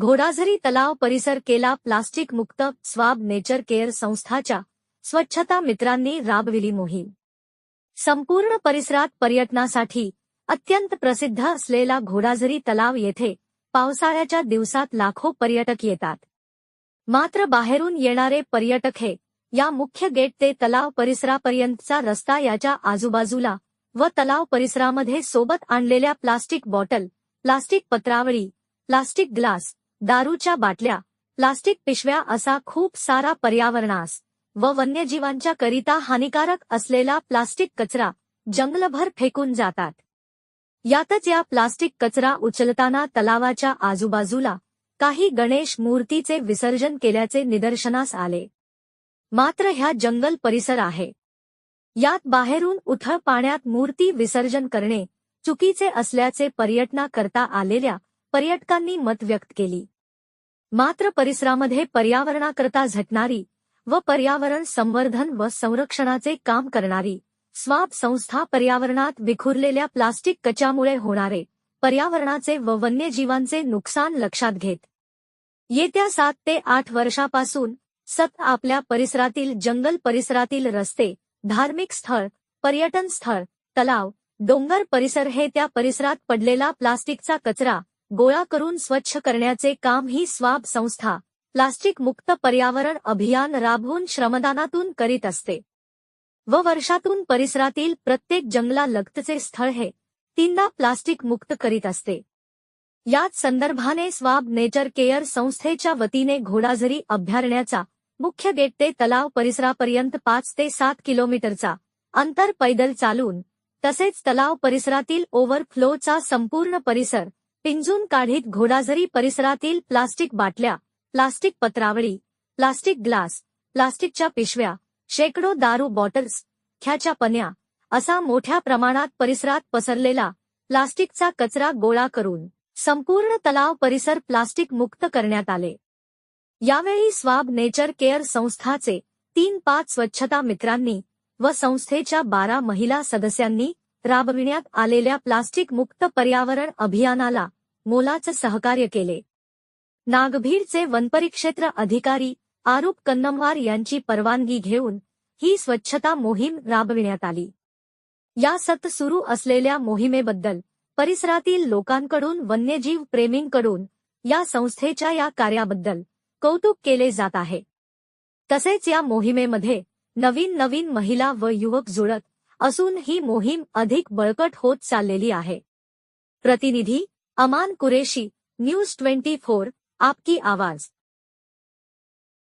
घोडाझरी तलाव परिसर केला प्लास्टिक मुक्त स्वाब नेचर केअर संस्थाच्या स्वच्छता मित्रांनी राबविली मोहीम. संपूर्ण परिसरात पर्यटनासाठी अत्यंत प्रसिद्ध असलेला घोडाझरी तलाव येथे पावसाळ्याच्या दिवसात लाखो पर्यटक येतात. मात्र बाहेरून येणारे पर्यटक हे या मुख्य गेट ते तलाव परिसरापर्यंतचा रस्ता याच्या आजूबाजूला व तलाव परिसरामध्ये सोबत आणलेल्या प्लास्टिक बॉटल प्लास्टिक पत्रावळी प्लास्टिक ग्लास दारूच्या बाटल्या प्लास्टिक पिशव्या असा खूप सारा पर्यावरणास व वन्यजीवांच्या करिता हानिकारक असलेला प्लास्टिक कचरा जंगलभर फेकून जातात. यातच या प्लास्टिक कचरा उचलताना तलावाच्या आजूबाजूला काही गणेश मूर्तीचे विसर्जन केल्याचे निदर्शनास आले. मात्र ह्या जंगल परिसर आहे. यात बाहेरून उथळ पाण्यात मूर्ती विसर्जन करणे चुकीचे असल्याचे पर्यटना करता आलेल्या पर्यटकांनी मत व्यक्त केली. मात्र परिसरामध्ये पर्यावरणाकरता झटणारी व पर्यावरण संवर्धन व संरक्षणाचे काम करणारी स्वाप संस्था पर्यावरणात विखुरलेल्या प्लास्टिक कच्यामुळे होणारे पर्यावरणाचे व वन्यजीवांचे नुकसान लक्षात घेत. येत्या सात ते आठ वर्षापासून सत आपल्या परिसरातील जंगल परिसरातील रस्ते धार्मिक स्थळ पर्यटन स्थळ तलाव डोंगर परिसर हे त्या परिसरात पडलेला प्लास्टिकचा कचरा गोळा करून स्वच्छ करण्याचे काम ही स्वाब संस्था प्लास्टिक मुक्त पर्यावरण अभियान राबवून श्रमदानातून करीत असते. व वर्षातून परिसरातील प्रत्येक जंगला लगतचे स्थळ हे तीनदा प्लास्टिक मुक्त करीत असते. याच संदर्भाने स्वाब नेचर केअर संस्थेच्या वतीने घोडाझरी अभयारण्याचा मुख्य गेट ते तलाव परिसरापर्यंत पाच ते सात किलोमीटरचा अंतर पैदल चालून तसेच तलाव परिसरातील ओव्हरफ्लोचा संपूर्ण परिसर पिंजून काढीत घोडाझरी परिसरातील प्लास्टिक बाटल्या प्लास्टिक पत्रावळी प्लास्टिक ग्लास प्लास्टिकच्या पिशव्या शेकडो दारू बॉटल्स ख्याच्या पन्या असा मोठ्या प्रमाणात परिसरात पसरलेला प्लास्टिकचा कचरा गोळा करून संपूर्ण तलाव परिसर प्लास्टिक मुक्त करण्यात आले. यावेळी स्वाब नेचर केअर संस्थाचे तीन पाच स्वच्छता मित्रांनी व संस्थेच्या बारा महिला सदस्यांनी राबविण्यात आलेल्या प्लास्टिक मुक्त पर्यावरण अभियानाला मोलाचं सहकार्य केले. नागभीडचे वनपरिक्षेत्र अधिकारी आरूप कन्नमवार यांची परवानगी घेऊन ही स्वच्छता मोहीम राबविण्यात आली. या सत सुरू असलेल्या मोहिमेबद्दल परिसरातील लोकांकडून वन्यजीव प्रेमींकडून या संस्थेच्या या कार्याबद्दल कौतुक केले जात आहे. तसेच या मोहिमेमध्ये नवीन नवीन महिला व युवक जुळत असून ही मोहीम अधिक बळकट होत चाललेली आहे. प्रतिनिधी Aman Qureshi news twenty four आपकी आवाज.